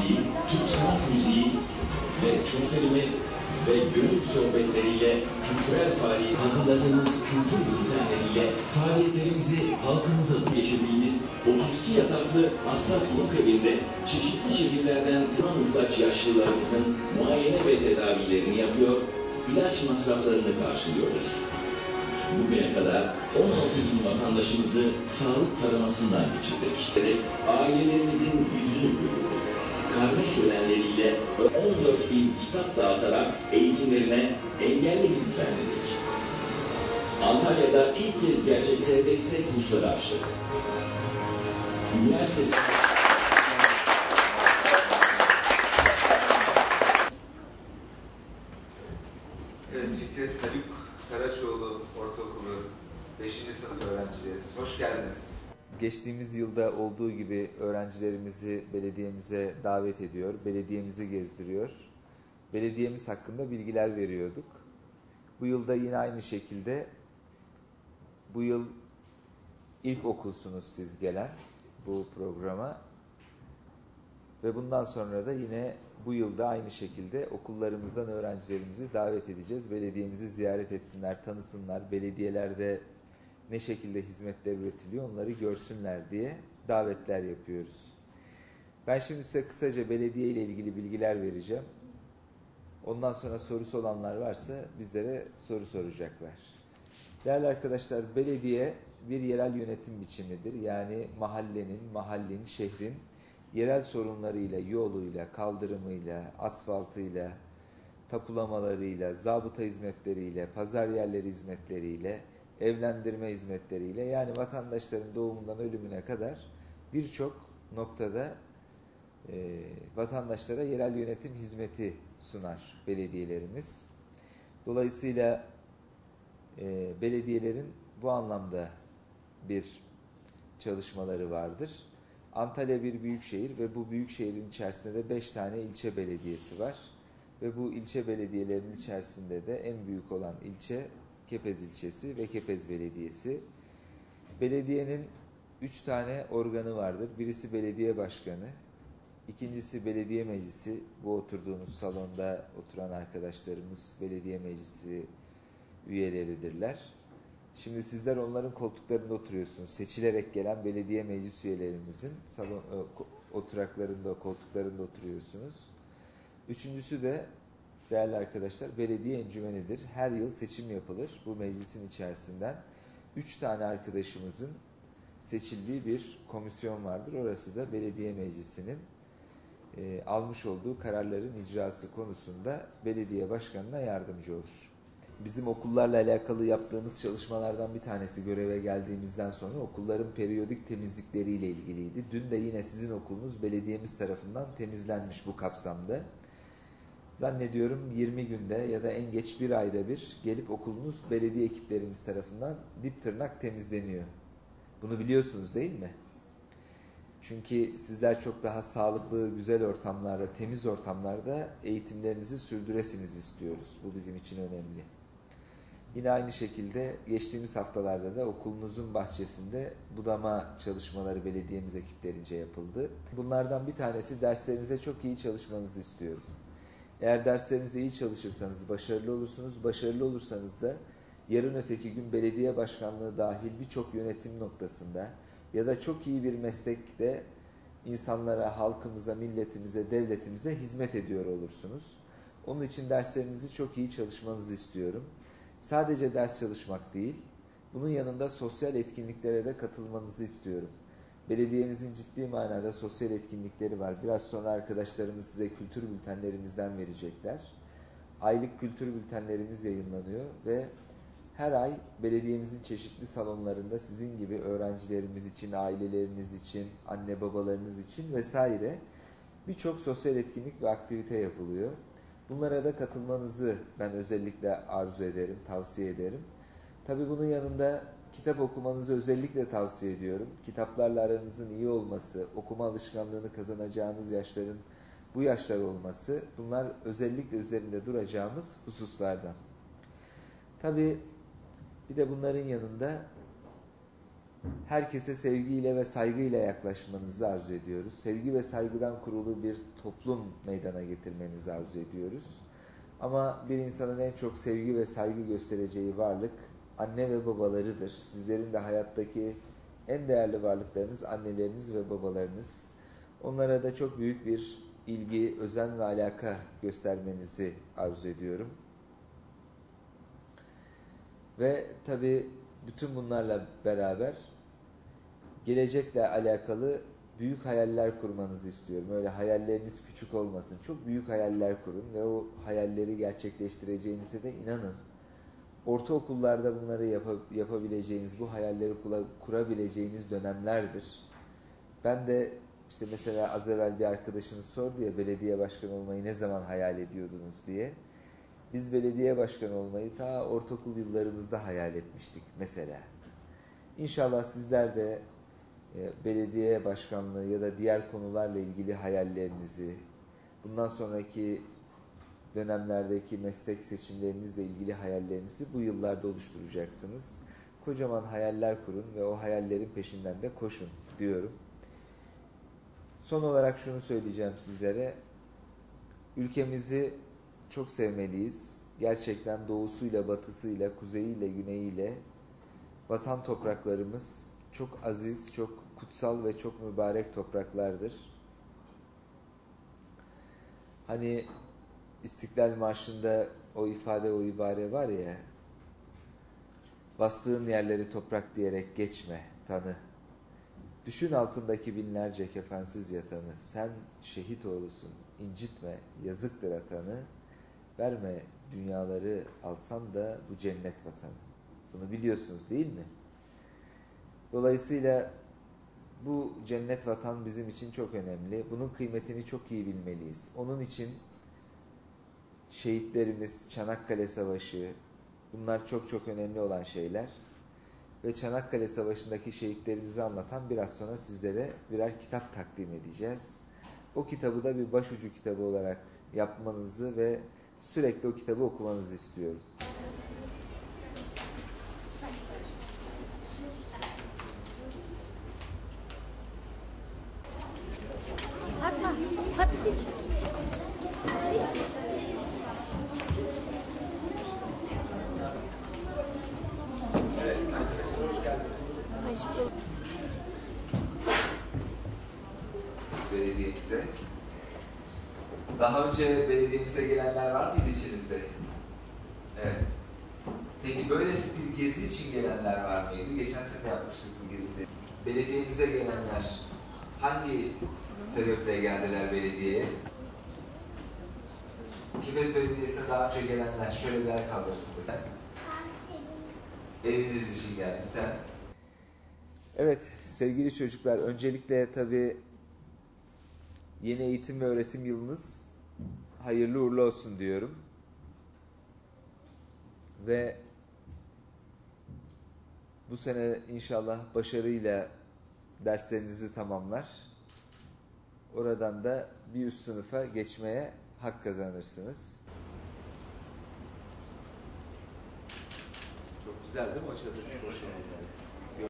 müziği, Türk sanat müziği ve çözümü ve gönül sohbetleriyle kültürel faaliyet hazırladığımız kültür bültenleriyle faaliyetlerimizi halkımıza geçirdiğimiz 32 yataklı hassas konuk evinde çeşitli şehirlerden tıma muhtaç yaşlılarımızın muayene ve tedavilerini yapıyor, ilaç masraflarını karşılıyoruz. Bugüne kadar 16 bin vatandaşımızı sağlık taramasından geçirdik. Ve Ailelerimizin yüzünü güldürdük. Karne şölenleriyle 14 bin kitap dağıtarak eğitimlerine engelli hizmet verdik. Antalya'da ilk kez gerçek TBS kursları açtık. Üniversitesi... Evet, Fikret Haluk Saraçoğlu Ortaokulu 5. sınıf öğrencilerimiz. Hoş geldiniz. Geçtiğimiz yılda olduğu gibi öğrencilerimizi belediyemize davet ediyor, belediyemizi gezdiriyor. Belediyemiz hakkında bilgiler veriyorduk. Bu yılda yine aynı şekilde bu yıl ilk okulsunuz siz gelen bu programa. Ve bundan sonra da yine bu yılda aynı şekilde okullarımızdan öğrencilerimizi davet edeceğiz. Belediyemizi ziyaret etsinler, tanısınlar. Belediyelerde ne şekilde hizmetler üretiliyor onları görsünler diye davetler yapıyoruz. Ben şimdi size kısaca belediye ile ilgili bilgiler vereceğim. Ondan sonra sorusu olanlar varsa bizlere soru soracaklar. Değerli arkadaşlar, belediye bir yerel yönetim biçimidir. Yani mahallenin, mahallin, şehrin yerel sorunlarıyla, yoluyla, kaldırımıyla, asfaltıyla, tapulamalarıyla, zabıta hizmetleriyle, pazar yerleri hizmetleriyle, evlendirme hizmetleriyle yani vatandaşların doğumundan ölümüne kadar birçok noktada e, vatandaşlara yerel yönetim hizmeti sunar belediyelerimiz. Dolayısıyla e, belediyelerin bu anlamda bir çalışmaları vardır. Antalya bir büyük şehir ve bu büyük şehrin içerisinde de 5 tane ilçe belediyesi var. Ve bu ilçe belediyelerinin içerisinde de en büyük olan ilçe Kepez ilçesi ve Kepez Belediyesi. Belediyenin 3 tane organı vardır. Birisi belediye başkanı, ikincisi belediye meclisi. Bu oturduğunuz salonda oturan arkadaşlarımız belediye meclisi üyeleridirler. Şimdi sizler onların koltuklarında oturuyorsunuz. Seçilerek gelen belediye meclis üyelerimizin salon oturaklarında, koltuklarında oturuyorsunuz. Üçüncüsü de değerli arkadaşlar belediye encümenidir. Her yıl seçim yapılır bu meclisin içerisinden. Üç tane arkadaşımızın seçildiği bir komisyon vardır. Orası da belediye meclisinin e, almış olduğu kararların icrası konusunda belediye başkanına yardımcı olur. Bizim okullarla alakalı yaptığımız çalışmalardan bir tanesi göreve geldiğimizden sonra okulların periyodik temizlikleriyle ilgiliydi. Dün de yine sizin okulunuz belediyemiz tarafından temizlenmiş bu kapsamda. Zannediyorum 20 günde ya da en geç bir ayda bir gelip okulunuz belediye ekiplerimiz tarafından dip tırnak temizleniyor. Bunu biliyorsunuz değil mi? Çünkü sizler çok daha sağlıklı, güzel ortamlarda, temiz ortamlarda eğitimlerinizi sürdüresiniz istiyoruz. Bu bizim için önemli. Yine aynı şekilde geçtiğimiz haftalarda da okulunuzun bahçesinde budama çalışmaları belediyemiz ekiplerince yapıldı. Bunlardan bir tanesi derslerinize çok iyi çalışmanızı istiyorum. Eğer derslerinizde iyi çalışırsanız başarılı olursunuz. Başarılı olursanız da yarın öteki gün belediye başkanlığı dahil birçok yönetim noktasında ya da çok iyi bir meslekte insanlara, halkımıza, milletimize, devletimize hizmet ediyor olursunuz. Onun için derslerinizi çok iyi çalışmanızı istiyorum. Sadece ders çalışmak değil, bunun yanında sosyal etkinliklere de katılmanızı istiyorum. Belediyemizin ciddi manada sosyal etkinlikleri var. Biraz sonra arkadaşlarımız size kültür bültenlerimizden verecekler. Aylık kültür bültenlerimiz yayınlanıyor ve her ay belediyemizin çeşitli salonlarında sizin gibi öğrencilerimiz için, aileleriniz için, anne babalarınız için vesaire birçok sosyal etkinlik ve aktivite yapılıyor. Bunlara da katılmanızı ben özellikle arzu ederim, tavsiye ederim. Tabii bunun yanında kitap okumanızı özellikle tavsiye ediyorum. Kitaplarla aranızın iyi olması, okuma alışkanlığını kazanacağınız yaşların bu yaşlar olması bunlar özellikle üzerinde duracağımız hususlardan. Tabii bir de bunların yanında herkese sevgiyle ve saygıyla yaklaşmanızı arzu ediyoruz. Sevgi ve saygıdan kurulu bir toplum meydana getirmenizi arzu ediyoruz. Ama bir insanın en çok sevgi ve saygı göstereceği varlık anne ve babalarıdır. Sizlerin de hayattaki en değerli varlıklarınız anneleriniz ve babalarınız. Onlara da çok büyük bir ilgi, özen ve alaka göstermenizi arzu ediyorum. Ve tabii bütün bunlarla beraber gelecekle alakalı büyük hayaller kurmanızı istiyorum. Öyle hayalleriniz küçük olmasın. Çok büyük hayaller kurun ve o hayalleri gerçekleştireceğinize de inanın. Ortaokullarda bunları yap- yapabileceğiniz, bu hayalleri kurabileceğiniz dönemlerdir. Ben de işte mesela az evvel bir arkadaşınız sordu ya belediye başkanı olmayı ne zaman hayal ediyordunuz diye. Biz belediye başkanı olmayı ta ortaokul yıllarımızda hayal etmiştik mesela. İnşallah sizler de e, belediye başkanlığı ya da diğer konularla ilgili hayallerinizi, bundan sonraki dönemlerdeki meslek seçimlerinizle ilgili hayallerinizi bu yıllarda oluşturacaksınız. Kocaman hayaller kurun ve o hayallerin peşinden de koşun diyorum. Son olarak şunu söyleyeceğim sizlere. Ülkemizi çok sevmeliyiz. Gerçekten doğusuyla, batısıyla, kuzeyiyle, güneyiyle vatan topraklarımız çok aziz, çok kutsal ve çok mübarek topraklardır. Hani İstiklal Marşı'nda o ifade, o ibare var ya, bastığın yerleri toprak diyerek geçme, tanı. Düşün altındaki binlerce kefensiz yatanı, sen şehit oğlusun, incitme, yazıktır atanı, verme dünyaları alsan da bu cennet vatanı. Bunu biliyorsunuz değil mi? Dolayısıyla bu cennet vatan bizim için çok önemli. Bunun kıymetini çok iyi bilmeliyiz. Onun için şehitlerimiz, Çanakkale Savaşı, bunlar çok çok önemli olan şeyler. Ve Çanakkale Savaşı'ndaki şehitlerimizi anlatan biraz sonra sizlere birer kitap takdim edeceğiz. O kitabı da bir başucu kitabı olarak yapmanızı ve sürekli o kitabı okumanızı istiyorum. Bulduk. belediyemize. Daha önce belediyemize gelenler var mıydı içinizde? Evet. Peki böylesi bir gezi için gelenler var mıydı? Geçen sene yapmıştık bu gezileri. Belediyemize gelenler hangi sebeple geldiler belediyeye? Kipez Belediyesi'ne daha önce gelenler şöyle bir el kaldırsın. Eviniz için geldi sen. Evet sevgili çocuklar öncelikle tabii yeni eğitim ve öğretim yılınız hayırlı uğurlu olsun diyorum. Ve bu sene inşallah başarıyla derslerinizi tamamlar. Oradan da bir üst sınıfa geçmeye hak kazanırsınız. Çok güzel değil mi o çadır spor salonları?